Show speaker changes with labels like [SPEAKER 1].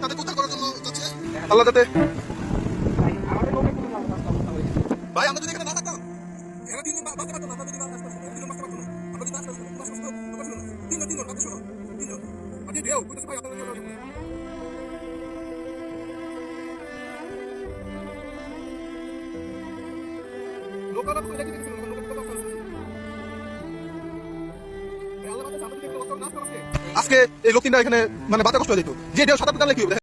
[SPEAKER 1] তাদের উদ্ধার করার জন্য যাচ্ছে আল্লাহ যাতে ভাই আমরা যদি এখানে না থাকতাম এরা তিনজন বাঁচতে পারতো না, আমরা যদি না আসতাম, এরা তিনজন বাঁচতে পারতো না। আমরা যদি আসতাম, বাঁচতে পারতো না, বাঁচতে পারতো না। তিনজন, তিনজন, বাঁচতে পারতো না। তিনজন। যে ঢেউ, কইতেছে ভাই, আপনারা নিয়ে যাবেন। লোকালয় তো রেখে দিয়েছিল, লোকালয় তো বাঁচতে পারতো না। এই আল্লাহ আমরা যদি এখানে বাঁচতাম, না আজকে। এই লোক এখানে মানে বাতা কষ্ট হয়ে যেত যে সাঁতার কাটলে কি হবে